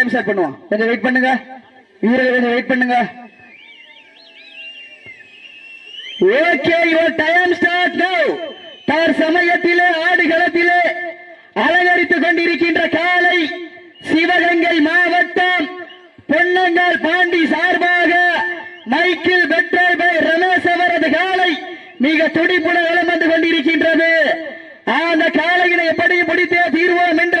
Time start பண்ணுவோம். கொஞ்சம் wait பண்ணுங்க. வீரர்கள் கொஞ்சம் வெயிட் பண்ணுங்க. Okay your time start now தர் சமயத்திலே ஆடுகளத்திலே அலங்கரித்துக் கொண்டிருக்கின்ற காலை சிவகங்கை மாவட்டம் பொன்னங்கால் பாண்டி சார்பாக மைக்கிள் பெட்ரோல் பை ரமேஷ் அவரது காலை மிக துடிப்புடன் வளம் வந்து கொண்டிருக்கின்றது. அந்த காலையினை எப்படி பிடித்தே தீர்வோம் என்று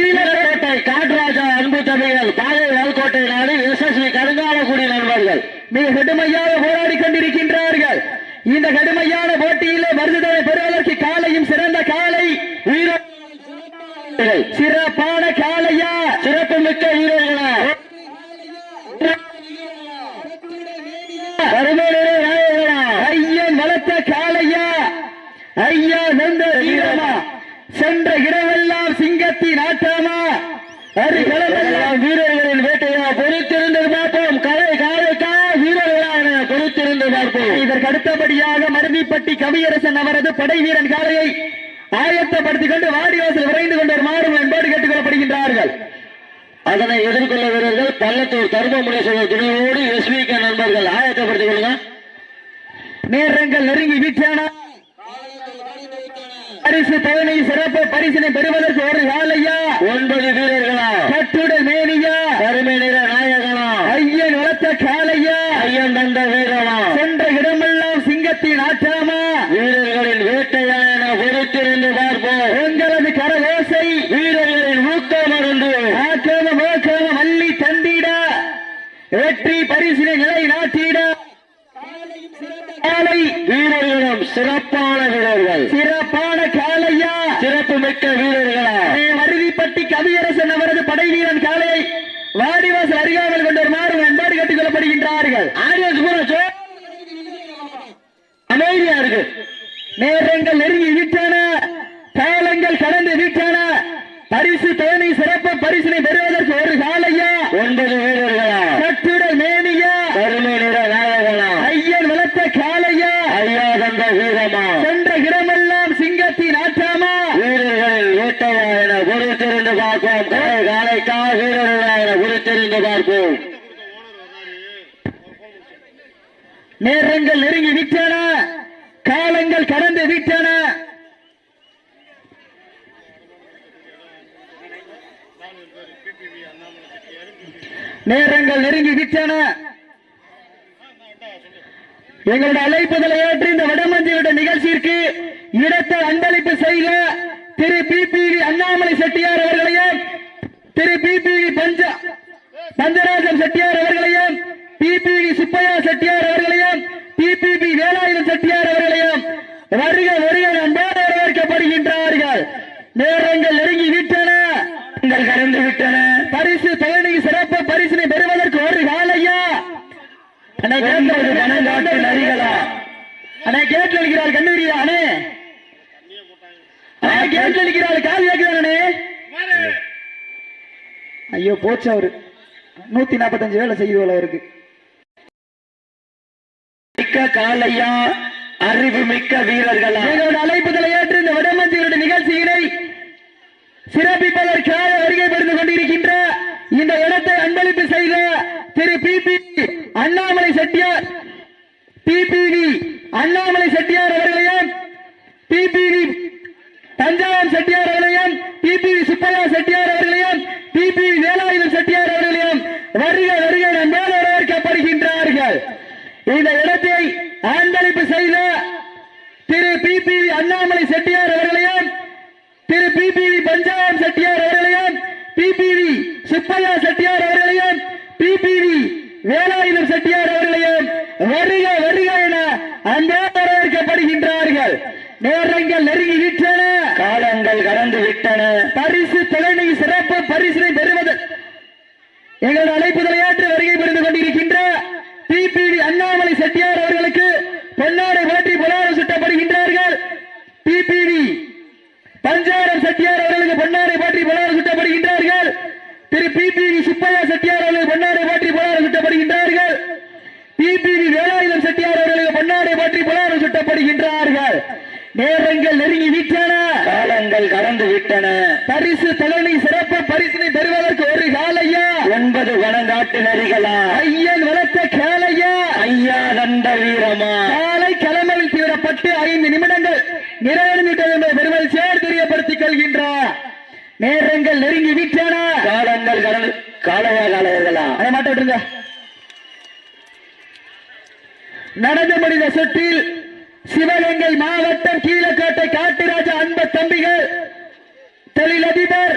கீழக்கோட்டை காட்ராஜா அன்பு தம்பிகள் பாதை வால்கோட்டை நாடு எஸ்எஸ்வி கருங்காலக்குடி நண்பர்கள். மிக கடுமையாக போராடி கொண்டிருக்கின்றார்கள். இந்த கடுமையான போட்டியிலே மருந்துதலை பெறுவதற்கு காலையும் சிறந்த காலை. சிறப்பான காலை சிறப்பு மிக்க வீரர்களா கருமேலே நாயகனா ஐயன் வளர்த்த காலையா ஐயா வெந்த வீரமா சென்ற எல்லாம் சிங்கத்தின் ஆட்டமா? அருகளமெல்லாம் வீரர்களின் வேட்டையா பொறுத்திருந்து பார்ப்போம். கலை காலைக்கா வீரர்களாக பொறுத்திருந்து பார்ப்போம். இதற்கு அடுத்தபடியாக மருதிப்பட்டி கவியரசன் அவரது படை வீரன் காலையை ஆயத்தப்படுத்திக் கொண்டு வாடிவாசல் விரைந்து கொண்டு மாறும் என்போடு கேட்டுக் கொள்ளப்படுகின்றார்கள் அதனை எதிர்கொள்ள வீரர்கள் பள்ளத்தூர் தர்மமுனேஸ்வரர் துணையோடு எஸ்விக நண்பர்கள் ஆயத்தப்படுத்திக் கொள்ளுங்க நேரங்கள் நெருங்கி வீட்டான பரிசு பயனை சிறப்பு பரிசினை பெறுவதற்கு ஒரு காலையா ஒன்பது வீரர்களா? கட்டுடல் மேனியா? கருமை நிற நாயகனா? ஐயன் வளர்த்த காலையா ஐயன் தந்த வீரனா? சென்ற இடமெல்லாம் சிங்கத்தின் ஆட்டாமா வீரர்களின் வேட்டையா என பொறுத்திருந்து பார்ப்போம். எங்களது கரகோசை? வீரர்களின் ஊக்கம் அருந்து. ஆக்கம மோக்கம மல்லி தந்திட. வெற்றி பரிசினை நிலை நாட்டிட. காலை வீரர்களும் சிறப்பான வீரர்கள் சிறப்பான காலையா சிறப்பு மிக்க வீரர்களா அருவிப்பட்டி கவியரசன் அவரது படை வீரன் காலையை வாடிவாசல் அறியாமல் கொண்டு வருமாறு என்பாடு கேட்டுக் கொள்ளப்படுகின்றார்கள். ஆடியன்ஸ் கூட சோ- அமைதியா இருக்கு. நேரங்கள் நெருங்கி விட்டன காலங்கள் கடந்து விட்டன பரிசு தேனி சிறப்பு பரிசினை பெறுவதற்கு ஒரு காலையா ஒன்பது வீரர்களா? கட்டுடல் மேனியா? கருமை நிற நாயகனா? ஐயன் வளர்த்த காலையா ஐயா தந்த வீரமா? சென்ற இடமெல்லாம் சிங்கத்தின் ஆட்டாமா வீரர்களின் வேட்டையா என பொறுத்திருந்து பார்ப்போம். கலை காலைக்கா வீரர்களா? என நேரங்கள் நெருங்கி விட்டன. காலங்கள் கடந்து விட்டன. நேரங்கள் நெருங்கி விட்டன. எங்களுடைய அழைப்புதலை ஏற்று இந்த வடமஞ்சியுடைய நிகழ்ச்சிக்கு இடத்தை அன்பளிப்பு செய்த திரு வி அண்ணாமலை செட்டியார் அவர்களையும் திரு பி பிபிவி பஞ்ச பஞ்சராஜன் செட்டியார் அவர்களையும் பிபிவி சுப்பையா செட்டியார் அவர்களையும் பிபிபி வேலாயுதம் செட்டியார் அவர்களையும் வருக வருக நண்பர் வரவேற்கப்படுகின்றார்கள். நேரங்கள் நெருங்கி விட்டன கடந்து விட்டன. பரிசு பயணி சிறப்பு பரிசினை பெறுவதற்கு ஒரு காலையா? அண்ணே கேட்டு பணங்காட்டு நரிகளா அண்ணே கேட்டு அளிக்கிறாள் கண்டுபிடியா அண்ணே அண்ணே கேட்டு அளிக்கிறாள் கால் கேட்கிறானே ஐயோ போச்சு அவரு. நூத்தி நாற்பத்தஞ்சு வேலை செய்து இருக்கு. மிக்க காலையா அறிவு மிக்க வீரர்களா. எங்களோட அழைப்புதலை ஏற்று இந்த வடமஞ்சியருடைய நிகழ்ச்சியினை சிறப்பிப்பதற்காக வருகை புரிந்து கொண்டிருக்கின்ற இந்த இடத்தை அன்பளிப்பு செய்த Thiru P P Annamalai Chettiar PPV Annamalai Chettiar அவர்களையும் பிபிவி தஞ்சாவூர் செட்டியார் அவர்களையும் பிபிவி சுப்பையா செட்டியார் அவர்களையும் பிபிவி வேலாயுதம் செட்டியார் அவர்களையும் வருக வருக நண்பர்கள் வரவேற்கப்படுகின்றார்கள் இந்த இடத்தை அன்பளிப்பு செய்த திரு பிபிவி அண்ணாமலை செட்டியார் அவர்களையும் திரு பிபிவி பஞ்சாயம் செட்டியார் அவர்களையும் பிபிவி சுப்பையா செட்டியார் அவர்களையும் பிபிவி வேலாயுதம் செட்டியார் அவர்களையும் வருக வருக என அந்த வரவேற்கப்படுகின்றார்கள் நேரங்கள் நெருங்கி விட்டன காலங்கள் கடந்து விட்டன பரிசு தலைமை சிறப்பு பரிசினை பெறுவது எங்களது அழைப்புதலை ஏற்று வருகை புரிந்து கொண்டிருக்கின்ற பிபிவி அண்ணாமலை செட்டியார் அவர்களுக்கு பொன்னாடை போற்றி புலாரம் சுட்டப்படுகின்றார்கள். பிபிவி பஞ்சாரம் செட்டியார் அவர்களுக்கு பொன்னாடை போற்றி புலாரம் சுட்டப்படுகின்றார்கள். திரு P P V Subbiah Chettiar அவர்களுக்கு பொன்னாடை போற்றி புலாரம் சுட்டப்படுகின்றார்கள். P P V Velayutham Chettiar அவர்களுக்கு பொன்னாடை போற்றி புலாரம் சுட்டப்படுகின்றார்கள். நேரங்கள் நெருங்கி விட்டன காலங்கள் கடந்து விட்டன. பரிசு தலைமை சிறப்பு பரிசினை பெறுவதற்கு வனங்காட்டு நரிகளா ஐயன் வளர்த்த கேளையா. ஐயா தண்ட வீரமா. காலை கிளம்பில் தீவிரப்பட்டு ஐந்து நிமிடங்கள் நிறைவேறிவிட்டது என்பதை பெருமை சேர் தெரியப்படுத்திக் கொள்கின்றார். நேரங்கள் நெருங்கி விட்டன காலங்கள் கடந்து காளையா காளையர்களா அதை மாட்ட விட்டுருங்க. நடந்து முடிந்த சுற்றில் சிவகங்கை மாவட்டம் கீழக்கோட்டை காட்டுராஜா அன்ப தம்பிகள் தொழிலதிபர்